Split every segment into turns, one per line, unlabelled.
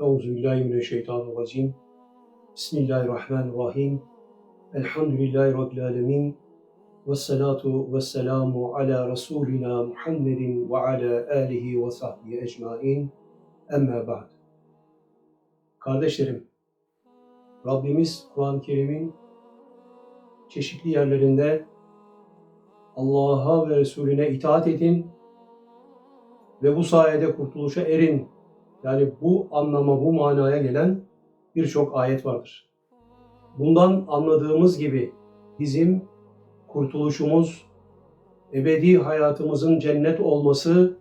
Euzubillahimineşşeytanirracim. Bismillahirrahmanirrahim. Elhamdülillahi Rabbil alemin. Ve salatu ve selamu ala Resulina Muhammedin ve ala alihi ve sahbihi ecmain. Emme ba'd. Kardeşlerim, Rabbimiz Kur'an-ı Kerim'in çeşitli yerlerinde Allah'a ve Resulüne itaat edin ve bu sayede kurtuluşa erin. Yani bu anlama, bu manaya gelen birçok ayet vardır. Bundan anladığımız gibi bizim kurtuluşumuz, ebedi hayatımızın cennet olması,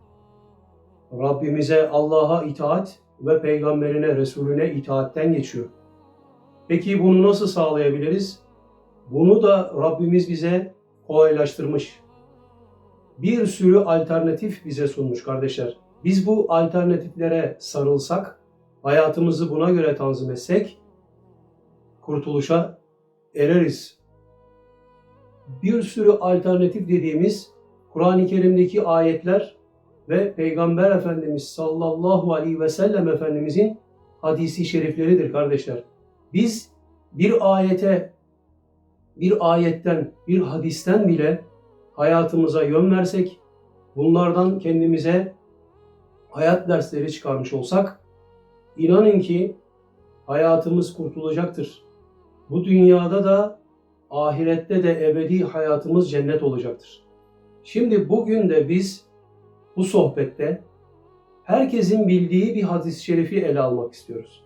Rabbimize, Allah'a itaat ve peygamberine, Resulüne itaatten geçiyor. Peki bunu nasıl sağlayabiliriz? Bunu da Rabbimiz bize kolaylaştırmış. Bir sürü alternatif bize sunmuş kardeşler. Biz bu alternatiflere sarılsak, hayatımızı buna göre tanzim etsek, kurtuluşa ereriz. Bir sürü alternatif dediğimiz Kur'an-ı Kerim'deki ayetler ve Peygamber Efendimiz sallallahu aleyhi ve sellem Efendimizin hadisi şerifleridir kardeşler. Biz bir ayete, bir ayetten, bir hadisten bile hayatımıza yön versek, bunlardan kendimize hayat dersleri çıkarmış olsak, inanın ki hayatımız kurtulacaktır. Bu dünyada da ahirette de ebedi hayatımız cennet olacaktır. Şimdi bugün de biz bu sohbette herkesin bildiği bir hadis-i şerifi ele almak istiyoruz.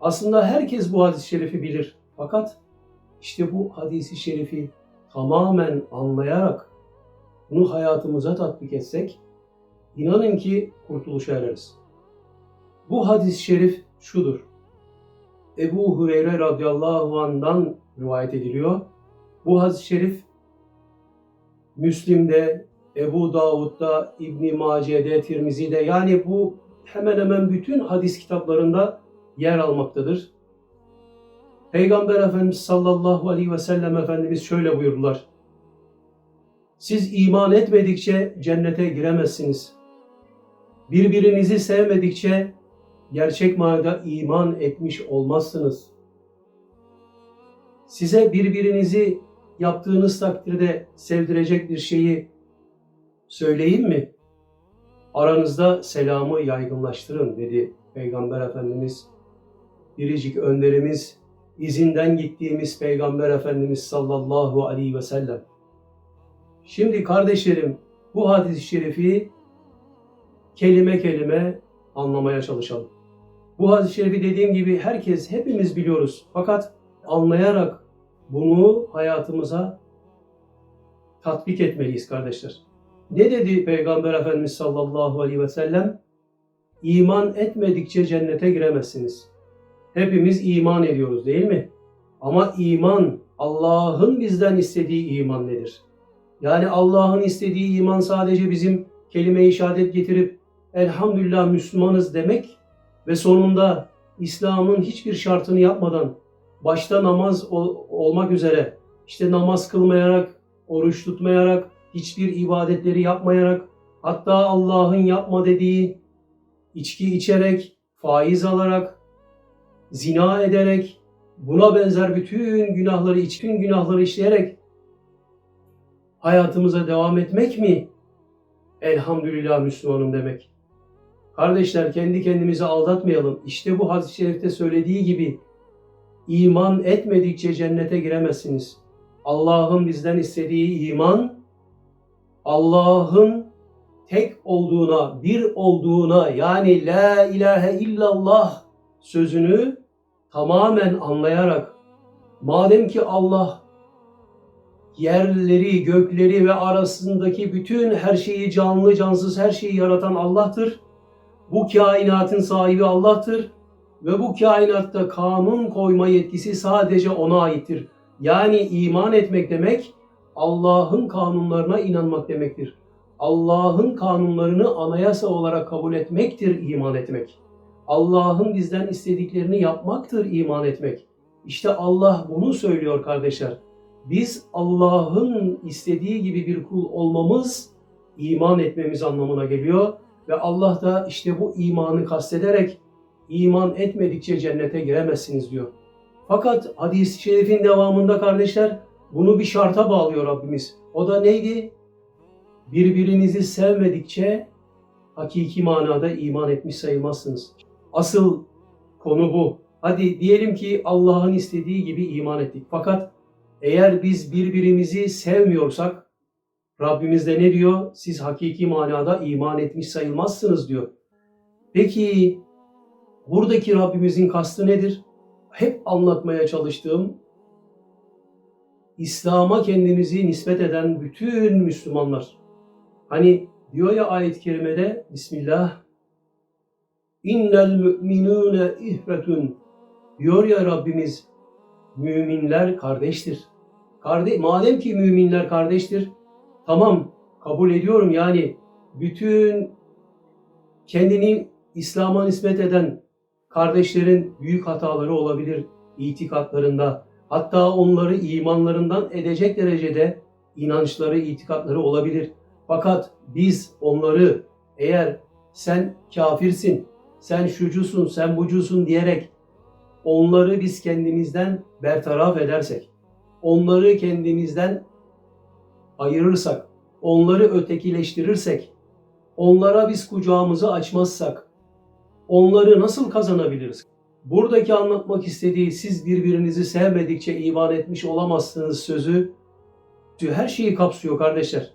Aslında herkes bu hadis-i şerifi bilir. Fakat işte bu hadisi şerifi tamamen anlayarak bunu hayatımıza tatbik etsek inanın ki kurtuluşa ereriz. Bu hadis-i şerif şudur. Ebu Hureyre radıyallahu anh'dan rivayet ediliyor. Bu hadis-i şerif Müslim'de, Ebu Davud'da, İbn Mace'de, Tirmizi'de yani bu hemen hemen bütün hadis kitaplarında yer almaktadır. Peygamber Efendimiz sallallahu aleyhi ve sellem Efendimiz şöyle buyurdular. Siz iman etmedikçe cennete giremezsiniz. Birbirinizi sevmedikçe gerçek manada iman etmiş olmazsınız. Size birbirinizi yaptığınız takdirde sevdirecek bir şeyi söyleyeyim mi? Aranızda selamı yaygınlaştırın dedi Peygamber Efendimiz. Biricik önderimiz, izinden gittiğimiz Peygamber Efendimiz sallallahu aleyhi ve sellem. Şimdi kardeşlerim bu hadis-i şerifi kelime kelime anlamaya çalışalım. Bu hadis-i şerifi dediğim gibi herkes, hepimiz biliyoruz. Fakat anlayarak bunu hayatımıza tatbik etmeliyiz kardeşler. Ne dedi Peygamber Efendimiz sallallahu aleyhi ve sellem? İman etmedikçe cennete giremezsiniz. Hepimiz iman ediyoruz değil mi? Ama iman, Allah'ın bizden istediği iman nedir? Yani Allah'ın istediği iman sadece bizim kelime-i şehadet getirip elhamdülillah Müslümanız demek ve sonunda İslam'ın hiçbir şartını yapmadan başta namaz ol, olmak üzere işte namaz kılmayarak, oruç tutmayarak, hiçbir ibadetleri yapmayarak hatta Allah'ın yapma dediği içki içerek, faiz alarak, zina ederek, buna benzer bütün günahları, bütün günahları işleyerek hayatımıza devam etmek mi? Elhamdülillah Müslümanım demek. Kardeşler kendi kendimizi aldatmayalım. İşte bu hadis-i şerifte söylediği gibi iman etmedikçe cennete giremezsiniz. Allah'ın bizden istediği iman, Allah'ın tek olduğuna, bir olduğuna yani la ilahe illallah sözünü tamamen anlayarak madem ki Allah yerleri, gökleri ve arasındaki bütün her şeyi canlı, cansız her şeyi yaratan Allah'tır. Bu kainatın sahibi Allah'tır ve bu kainatta kanun koyma yetkisi sadece ona aittir. Yani iman etmek demek Allah'ın kanunlarına inanmak demektir. Allah'ın kanunlarını anayasa olarak kabul etmektir iman etmek. Allah'ın bizden istediklerini yapmaktır iman etmek. İşte Allah bunu söylüyor kardeşler. Biz Allah'ın istediği gibi bir kul olmamız iman etmemiz anlamına geliyor ve Allah da işte bu imanı kastederek iman etmedikçe cennete giremezsiniz diyor. Fakat hadis-i şerifin devamında kardeşler bunu bir şarta bağlıyor Rabbimiz. O da neydi? Birbirinizi sevmedikçe hakiki manada iman etmiş sayılmazsınız. Asıl konu bu. Hadi diyelim ki Allah'ın istediği gibi iman ettik. Fakat eğer biz birbirimizi sevmiyorsak Rabbimiz de ne diyor? Siz hakiki manada iman etmiş sayılmazsınız diyor. Peki buradaki Rabbimizin kastı nedir? Hep anlatmaya çalıştığım İslam'a kendimizi nispet eden bütün Müslümanlar. Hani diyor ya ayet-i kerimede Bismillah İnnel müminune ihretun diyor ya Rabbimiz müminler kardeştir. Karde madem ki müminler kardeştir tamam kabul ediyorum yani bütün kendini İslam'a nispet eden kardeşlerin büyük hataları olabilir itikatlarında. Hatta onları imanlarından edecek derecede inançları, itikatları olabilir. Fakat biz onları eğer sen kafirsin, sen şucusun, sen bucusun diyerek onları biz kendimizden bertaraf edersek, onları kendimizden ayırırsak, onları ötekileştirirsek, onlara biz kucağımızı açmazsak, onları nasıl kazanabiliriz? Buradaki anlatmak istediği siz birbirinizi sevmedikçe iman etmiş olamazsınız sözü her şeyi kapsıyor kardeşler.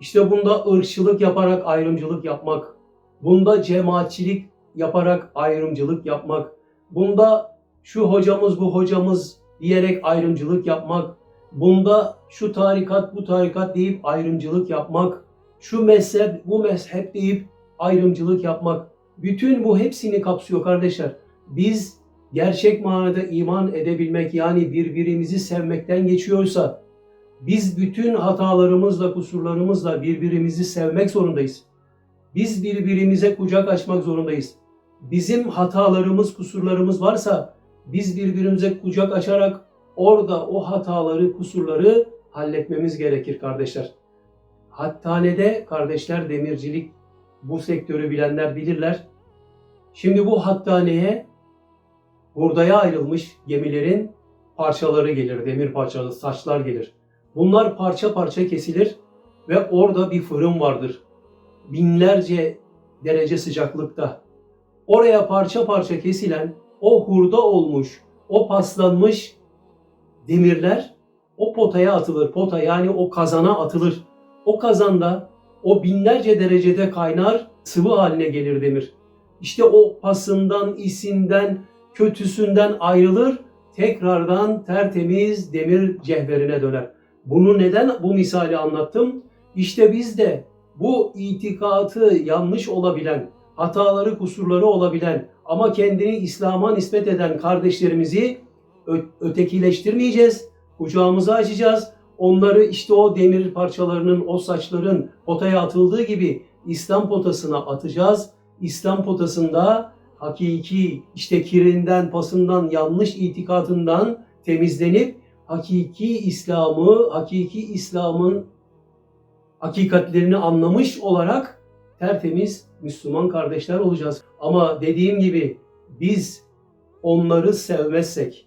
İşte bunda ırkçılık yaparak ayrımcılık yapmak, bunda cemaatçilik yaparak ayrımcılık yapmak, bunda şu hocamız bu hocamız diyerek ayrımcılık yapmak, bunda şu tarikat bu tarikat deyip ayrımcılık yapmak, şu mezhep bu mezhep deyip ayrımcılık yapmak. Bütün bu hepsini kapsıyor kardeşler. Biz gerçek manada iman edebilmek yani birbirimizi sevmekten geçiyorsa biz bütün hatalarımızla, kusurlarımızla birbirimizi sevmek zorundayız. Biz birbirimize kucak açmak zorundayız. Bizim hatalarımız, kusurlarımız varsa biz birbirimize kucak açarak orada o hataları, kusurları halletmemiz gerekir kardeşler. Hattanede kardeşler demircilik bu sektörü bilenler bilirler. Şimdi bu hattaneye hurdaya ayrılmış gemilerin parçaları gelir, demir parçaları, saçlar gelir. Bunlar parça parça kesilir ve orada bir fırın vardır. Binlerce derece sıcaklıkta. Oraya parça parça kesilen o hurda olmuş, o paslanmış demirler o potaya atılır. Pota yani o kazana atılır. O kazanda o binlerce derecede kaynar sıvı haline gelir demir. İşte o pasından, isinden, kötüsünden ayrılır, tekrardan tertemiz demir cevherine döner. Bunu neden bu misali anlattım? İşte biz de bu itikatı yanlış olabilen, hataları, kusurları olabilen ama kendini İslam'a nispet eden kardeşlerimizi ötekileştirmeyeceğiz. Kucağımızı açacağız. Onları işte o demir parçalarının, o saçların potaya atıldığı gibi İslam potasına atacağız. İslam potasında hakiki işte kirinden, pasından, yanlış itikatından temizlenip hakiki İslam'ı, hakiki İslam'ın hakikatlerini anlamış olarak tertemiz Müslüman kardeşler olacağız. Ama dediğim gibi biz onları sevmezsek,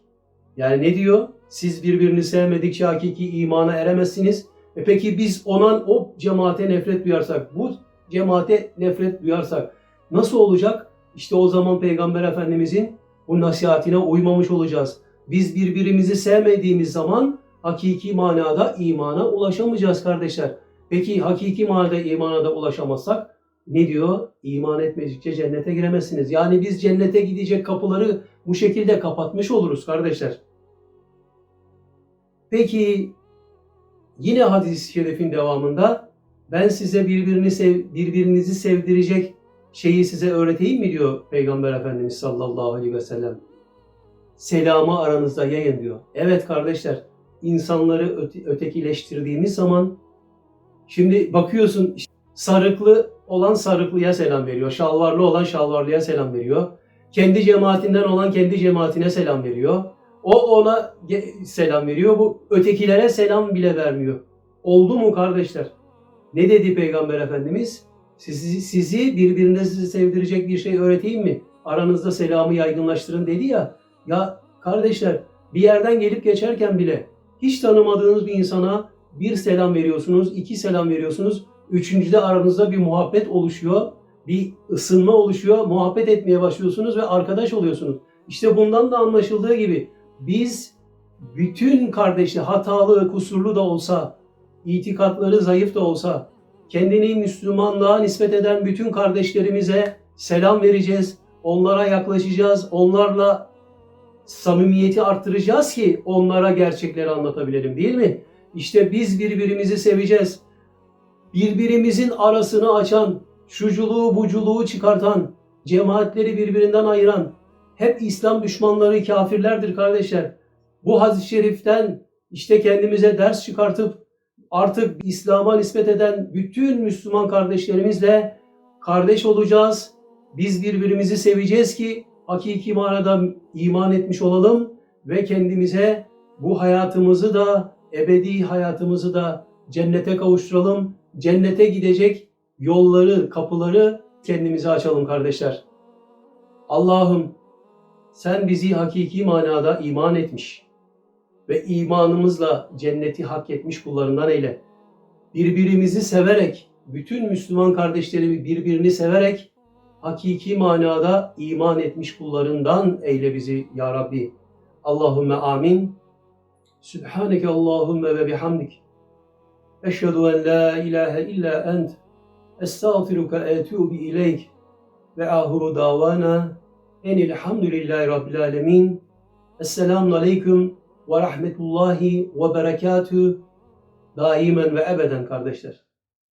yani ne diyor? Siz birbirini sevmedikçe hakiki imana eremezsiniz. E peki biz ona o cemaate nefret duyarsak, bu cemaate nefret duyarsak nasıl olacak? İşte o zaman Peygamber Efendimizin bu nasihatine uymamış olacağız. Biz birbirimizi sevmediğimiz zaman hakiki manada imana ulaşamayacağız kardeşler. Peki hakiki manada imana da ulaşamazsak ne diyor? İman etmedikçe cennete giremezsiniz. Yani biz cennete gidecek kapıları bu şekilde kapatmış oluruz kardeşler. Peki yine hadis-i şerifin devamında ben size birbirini sev, birbirinizi sevdirecek şeyi size öğreteyim mi diyor Peygamber Efendimiz sallallahu aleyhi ve sellem. Selamı aranızda yayın diyor. Evet kardeşler insanları öte, ötekileştirdiğimiz zaman şimdi bakıyorsun sarıklı olan sarıklıya selam veriyor. Şalvarlı olan şalvarlıya selam veriyor. Kendi cemaatinden olan kendi cemaatine selam veriyor. O ona selam veriyor. Bu ötekilere selam bile vermiyor. Oldu mu kardeşler? Ne dedi Peygamber Efendimiz? Sizi, sizi birbirinizi sevdirecek bir şey öğreteyim mi? aranızda selamı yaygınlaştırın dedi ya. Ya kardeşler bir yerden gelip geçerken bile hiç tanımadığınız bir insana bir selam veriyorsunuz, iki selam veriyorsunuz. Üçüncüde aranızda bir muhabbet oluşuyor, bir ısınma oluşuyor, muhabbet etmeye başlıyorsunuz ve arkadaş oluyorsunuz. İşte bundan da anlaşıldığı gibi biz bütün kardeşi hatalı, kusurlu da olsa, itikatları zayıf da olsa, kendini Müslümanlığa nispet eden bütün kardeşlerimize selam vereceğiz. Onlara yaklaşacağız. Onlarla samimiyeti arttıracağız ki onlara gerçekleri anlatabilelim değil mi? İşte biz birbirimizi seveceğiz. Birbirimizin arasını açan, şuculuğu buculuğu çıkartan, cemaatleri birbirinden ayıran, hep İslam düşmanları kafirlerdir kardeşler. Bu hadis-i şeriften işte kendimize ders çıkartıp artık İslam'a nispet eden bütün Müslüman kardeşlerimizle kardeş olacağız. Biz birbirimizi seveceğiz ki hakiki manada iman etmiş olalım ve kendimize bu hayatımızı da ebedi hayatımızı da cennete kavuşturalım. Cennete gidecek yolları, kapıları kendimize açalım kardeşler. Allah'ım sen bizi hakiki manada iman etmiş ve imanımızla cenneti hak etmiş kullarından eyle. Birbirimizi severek, bütün Müslüman kardeşlerimi birbirini severek hakiki manada iman etmiş kullarından eyle bizi ya Rabbi. Allahümme amin. Sübhaneke Allahümme ve bihamdik. Eşhedü en la ilahe illa ent. Estağfiruke etûbi ileyk. Ve ahuru davana enilhamdülillahi rabbil alemin. Esselamu aleyküm ve rahmetullahi ve berekatü daimen ve ebeden kardeşler.